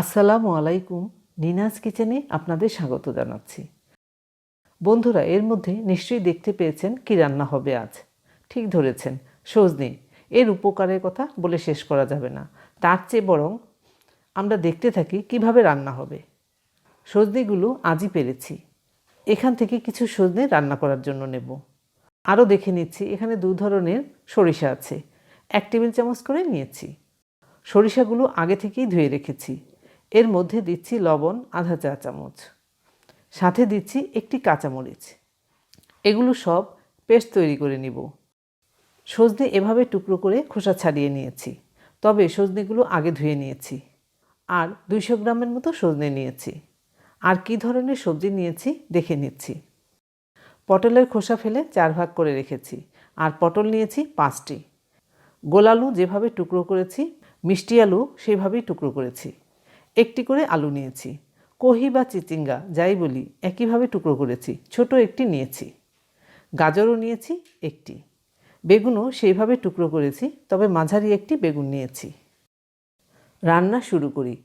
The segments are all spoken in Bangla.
আসসালামু আলাইকুম, নিনাজ কিচেনে আপনাদের স্বাগত জানাচ্ছি। বন্ধুরা, এর মধ্যে নিশ্চয়ই দেখতে পেয়েছেন কি রান্না হবে আজ। ঠিক ধরেছেন, সজনে। এর উপকারের কথা বলে শেষ করা যাবে না। তার চেয়ে বরং আমরা দেখতে থাকি কীভাবে রান্না হবে। সজনেগুলো আজই পেরেছি। এখান থেকে কিছু সজনে রান্না করার জন্য নেব। আরও দেখে নিচ্ছি, এখানে দু ধরনের সরিষা আছে। এক টেবিল চামচ করে নিয়েছি। সরিষাগুলো আগে থেকেই ধুয়ে রেখেছি। এর মধ্যে দিচ্ছি লবণ, আধা চা চামচ। সাথে দিচ্ছি একটি কাঁচামরিচ। এগুলো সব পেস্ট তৈরি করে নিব। সজনে এভাবে টুকরো করে খোসা ছাড়িয়ে নিয়েছি। তবে সজনেগুলো আগে ধুয়ে নিয়েছি। আর দুইশো গ্রামের মতো সজনে নিয়েছি। আর কি ধরনের সবজি নিয়েছি দেখে নিচ্ছি। পটলের খোসা ফেলে চার ভাগ করে রেখেছি। আর পটল নিয়েছি পাঁচটি। গোলালু যেভাবে টুকরো করেছি, মিষ্টি আলু সেভাবেই টুকরো করেছি। একটি করে আলু নিয়েছি। কহি বা চিচিঙ্গা, যাই বলি, একইভাবে টুকরো করেছি, ছোট একটি নিয়েছি। গাজরও নিয়েছি, একটি। বেগুনও সেইভাবে টুকরো করেছি, তবে মাঝারি একটি বেগুন নিয়েছি। রান্না শুরু করি।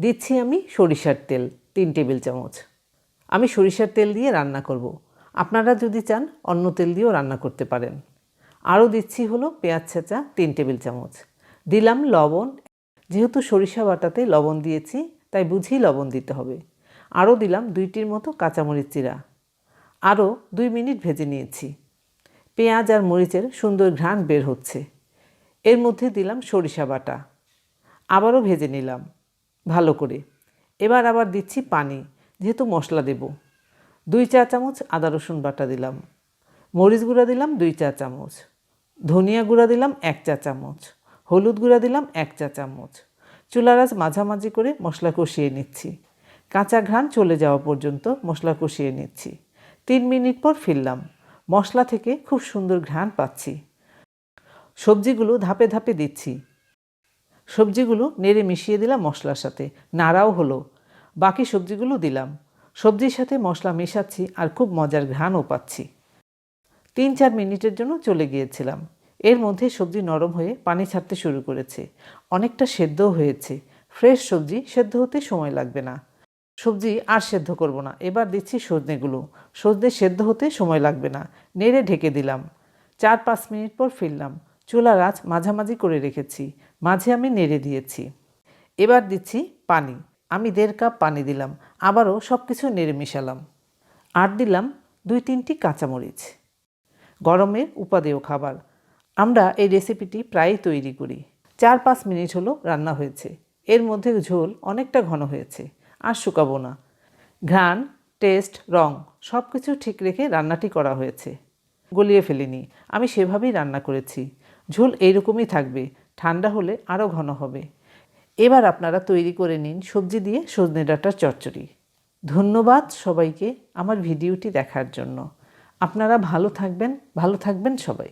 দিচ্ছি আমি সরিষার তেল, তিন টেবিল চামচ। আমি সরিষার তেল দিয়ে রান্না করব। আপনারা যদি চান, অন্য তেল দিয়েও রান্না করতে পারেন। আরও দিচ্ছি হলো পেঁয়াজ ছেঁচা, তিন টেবিল চামচ। দিলাম লবণ যেহেতু সরিষা বাটাতে লবণ দিয়েছি, তাই বুঝেই লবণ দিতে হবে। আরও দিলাম দুইটির মতো কাঁচামরিচ চিরা আরও দুই মিনিট ভেজে নিয়েছি। পেঁয়াজ আর মরিচের সুন্দর ঘ্রাণ বের হচ্ছে। এর মধ্যে দিলাম সরিষা বাটা। আবারও ভেজে নিলাম, ভালো করে। এবার আবার দিচ্ছি পানি, যেহেতু মশলা দেব। দুই চা চামচ আদা রসুন বাটা দিলাম। মরিচ গুঁড়া দিলাম দুই চা চামচ। ধনিয়া গুঁড়া দিলাম এক চা চামচ। হলুদ গুঁড়া দিলাম এক চা চামচ। চুলার আঁচ মাঝামাঝি করে মশলা কষিয়ে নিচ্ছি। কাঁচা ঘ্রাণ চলে যাওয়া পর্যন্ত মশলা কষিয়ে নিচ্ছি। তিন মিনিট পর ফিরলাম। মশলা থেকে খুব সুন্দর ঘ্রাণ পাচ্ছি। সবজিগুলো ধাপে ধাপে দিচ্ছি। সবজিগুলো নেড়ে মিশিয়ে দিলাম মশলার সাথে। নাড়াও হলো। বাকি সবজিগুলো দিলাম। সবজির সাথে মশলা মেশাচ্ছি আর খুব মজার ঘ্রাণও পাচ্ছি। তিন চার মিনিটের জন্য চলে গিয়েছিলাম। এর মধ্যে সবজি নরম হয়ে পানি ছাড়তে শুরু করেছে। অনেকটা সেদ্ধও হয়েছে। ফ্রেশ সবজি সেদ্ধ হতে সময় লাগবে না। সবজি আর সেদ্ধ করব না। এবার দিচ্ছি সজনেগুলো। সজনে সেদ্ধ হতে সময় লাগবে না। নেড়ে ঢেকে দিলাম। চার পাঁচ মিনিট পর ফিরলাম। চুলার আঁচ মাঝামাঝি করে রেখেছি। মাঝে আমি নেড়ে দিয়েছি। এবার দিচ্ছি পানি। আমি দেড় কাপ পানি দিলাম। আবারও সব কিছু নেড়ে মিশালাম। আর দিলাম দুই তিনটি কাঁচামরিচ। গরমের উপাদেয় খাবার। আমরা এই রেসিপিটি প্রায়ই তৈরি করি। চার পাঁচ মিনিট হলো রান্না হয়েছে। এর মধ্যে ঝোল অনেকটা ঘন হয়েছে, আর শুকাবো না। ঘ্রাণ, টেস্ট, রং সব কিছু ঠিক রেখে রান্নাটি করা হয়েছে। গলিয়ে ফেলিনি, আমি সেভাবেই রান্না করেছি। ঝোল এইরকমই থাকবে, ঠান্ডা হলে আরও ঘন হবে। এবার আপনারা তৈরি করে নিন সবজি দিয়ে সজনে ডাঁটার চচ্চড়ি। ধন্যবাদ সবাইকে আমার ভিডিওটি দেখার জন্য। আপনারা ভালো থাকবেন ভালো থাকবেন সবাই।